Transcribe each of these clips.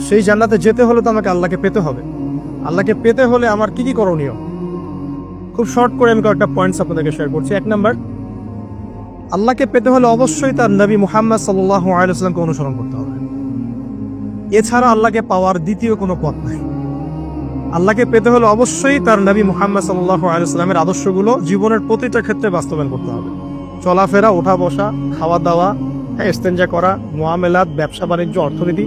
সেই জান্নাতে যেতে হলে তো আমাকে আল্লাহকে পেতে হবে। আল্লাহকে পেতে হলে আমার কি কি করণীয়? খুব শর্ট করে আমি কয়েকটা পয়েন্টস আপনাদেরকে শেয়ার করছি। এক নাম্বার আল্লাহকে পেতে হলে অবশ্যই তার নবী মুহাম্মদ সাল্লাহ আলাইসলামকে অনুসরণ করতে হবে। এছাড়া আল্লাহকে পাওয়ার দ্বিতীয় কোনো পথ নাই। আল্লাহকে পেতে হলে অবশ্যই তার নবী মুহাম্মদ সাল্লাহ আলাইসলামের আদর্শগুলো জীবনের প্রতিটা ক্ষেত্রে বাস্তবায়ন করতে হবে। চলাফেরা ওঠা বসা খাওয়া দাওয়া হ্যাঁ ইস্তেঞ্জা করা, মোয়ামেলাত ব্যবসা বাণিজ্য অর্থনীতি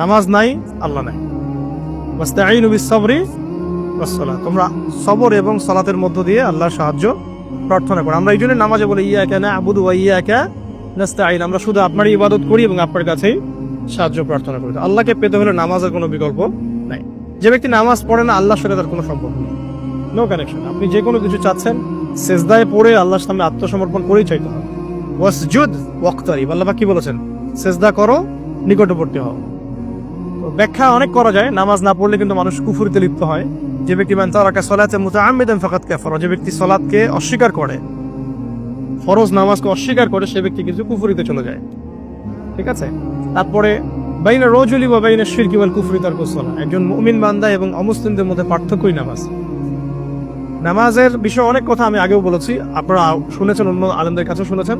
নামাজ নাই, আল্লাহ নাই। তোমরা সবর এবং সালাতের মধ্য দিয়ে আল্লাহর সাহায্য প্রার্থনা করো। আমরা এই জন্য নামাজে বলি, ইয়াকা না'বুদু ওয়া ইয়াকা আইন আমরা শুধু আপনারই ইবাদত করি এবং আপনার কাছেই সাহায্য প্রার্থনা করি। আল্লাহকে পেতে হলে নামাজের কোনো বিকল্প নাই। যে ব্যক্তি নামাজ পড়ে না, আল্লাহর সাথে তার কোনো সম্পর্ক নেই। নো কানেকশন আপনি যে কোনো কিছু চাচ্ছেন, সেজদায় পড়ে আল্লাহর সামনে আত্মসমর্পণ করেই চাইতে হবে। ওয়াসজুদ ওয়াক্তারিব। আল্লাহ কি বলেছেন? সেজদা করো, নিকটবর্তী হও। ব্যাখ্যা অনেক করা যায়। নামাজ না পড়লে কিন্তু মানুষ কুফুরিতে লিপ্ত হয়। যে ব্যক্তি মান তারাকা সালাতে মুতাআম্মিদান ফাকাত কাফারা, যে ব্যক্তি সালাতকে অস্বীকার করে, ফরজ নামাজকে অস্বীকার করে, সে ব্যক্তি কিন্তু কুফুরিতে চলে যায়। ঠিক আছে? তারপরে, বাইনা রজুলি বা বাইনা শিরকি ওয়াল কুফরি তার কুসলা একজন মুমিন বান্দা এবং অমুসলিমদের মধ্যে পার্থক্যই নামাজ। নামাজের বিষয়ে অনেক কথা আমি আগেও বলেছি। আপনারা শুনেছেন, অন্য আলেমদের কাছে শুনেছেন।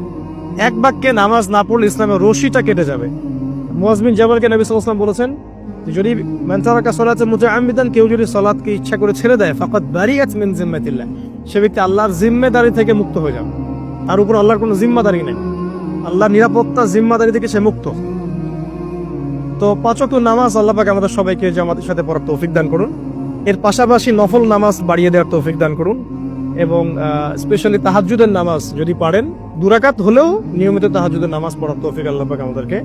এক বাক্যে নামাজ না পড়লে ইসলামের রশিটা কেটে যাবে। মুয়াজমিন জাবালকে নবী ওয়াসাল্লাম বলেছেন যদি মানতারাকা সালাতে মুতাআম্মিদান, কেউ যদি সালাতকে ইচ্ছা করে ছেড়ে দেয় ফাকাত বারিয়াত মিন জিম্মাতিল্লাহ। সে ব্যক্তি আল্লাহর জিম্মেদারি থেকে মুক্ত হয়ে যাবে। তার উপর আল্লাহর কোনো জিম্মাদারি নেই। আল্লাহর নিরাপত্তা, জিম্মাদারি থেকে সে মুক্ত। তো পাঁচক নামাজ আল্লাহ পাক আমাদের সবাইকে জামাতের সাথে পড়ার তৌফিক দান করুন। এর পাশাপাশি নফল নামাজ বাড়িয়ে দেওয়ার তৌফিক দান করুন। এবং স্পেশালি তাহাজ্জুদের নামাজ যদি পারেন, দুরাকাত হলেও নিয়মিত তাহাজ্জুদের নামাজ পড়ার তৌফিক আল্লাহ পাক আমাদেরকে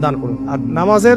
দান করুন। আর নামাজের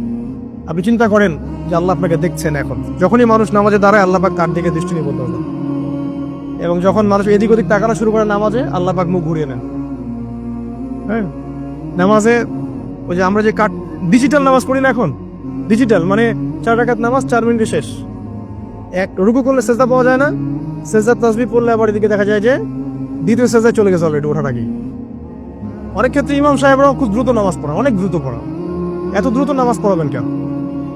আপনি চিন্তা করেন যে আল্লাহ আপনাকে দেখছেন এখন। যখনই মানুষ নামাজে দাঁড়ায়, আল্লাহ পাক তার দিকে দৃষ্টি নিবদ্ধ হলেন এবং যখন মানুষ এদিক ওদিক তাকানো শুরু করে নামাজে, আল্লাহ পাক মুখ ঘুরিয়ে নেন। হ্যাঁ? নামাজে ওই যে আমরা যে কাট ডিজিটাল নামাজ পড়ি না এখন? ডিজিটাল মানে চার রাকাত নামাজ, চার মিনিটে শেষ। এক, রুকু করলে সেজদা পাওয়া যায় না। সেজদার তাসবি পড়লে আবার এদিকে দেখা যায় যে দ্বিতীয় সেজদায় চলে গেছে অলরেডি ওঠার আগেই। অনেক ক্ষেত্রে ইমাম সাহেবরাও খুব দ্রুত নামাজ পড়া অনেক দ্রুত পড়া এত দ্রুত নামাজ পড়াবেন কেন?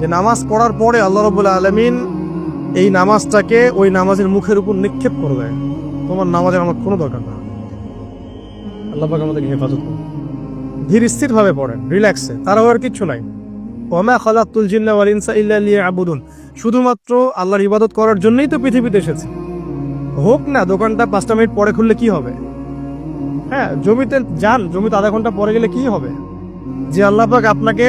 যে নামাজ পড়ার পরে আল্লাহ রবুল্লাহ আলমিন এই নামাজটাকে ওই নামাজের মুখের উপর নিক্ষেপ করে দেয়। তোমার নামাজের আমার কোনো দরকার না। আল্লাহ পাক আমাদেরকে হেফাজত করুন। ধীর স্থির ভাবে পড়েন রিল্যাক্সে তারাও আর কিচ্ছু নাই। ওমা জিন্না ওয়াল ইনসা লিয়াবুদুন। শুধুমাত্র আল্লাহর ইবাদত করার জন্যই তো পৃথিবীতে এসেছে। হোক না, দোকানটা পাঁচটা মিনিট পরে খুললে কি হবে? হ্যাঁ জমিতে যান, জমিতে আধা ঘণ্টা পরে গেলে কি হবে? যে আল্লাহ পাক আপনাকে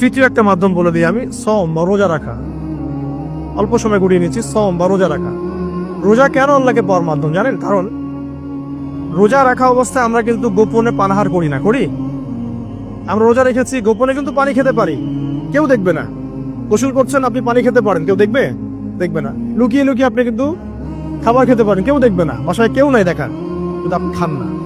তৃতীয় একটা মাধ্যম বলে দিই আমি সম বা রোজা রাখা। অল্প সময় গুড়িয়ে নিচ্ছি সম বা রোজা রাখা। রোজা কেন আল্লাহকে পাওয়ার মাধ্যম জানেন? কারণ রোজা রাখা অবস্থায় আমরা কিন্তু গোপনে পানাহার করি না, করি? আমরা রোজা রেখেছি, গোপনে কিন্তু পানি খেতে পারি। কেউ দেখবে না। গোসল করছেন, আপনি পানি খেতে পারেন। কেউ দেখবে? দেখবে না। লুকিয়ে লুকিয়ে আপনি কিন্তু খাবার খেতে পারেন। কেউ দেখবে না। বাসায় কেউ নাই দেখার। কিন্তু আপনি খান না।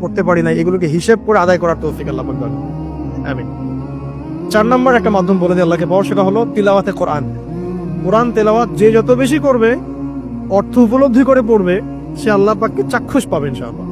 পড়তে পারি না এগুলোকে হিসেব করে আদায় করার তৌফিক আল্লাহ পাক দান আমিন। চার নম্বর একটা মাধ্যম বলে দিয়ে আল্লাহকে পাওয়া সেটা হলো তিলাওয়াতে কোরআন। কোরআন তেলাওয়াত যে যত বেশি করবে, অর্থ উপলব্ধি করে পড়বে, সে আল্লাহ পাককে চাক্ষুষ পাবেন ইনশাআল্লাহ।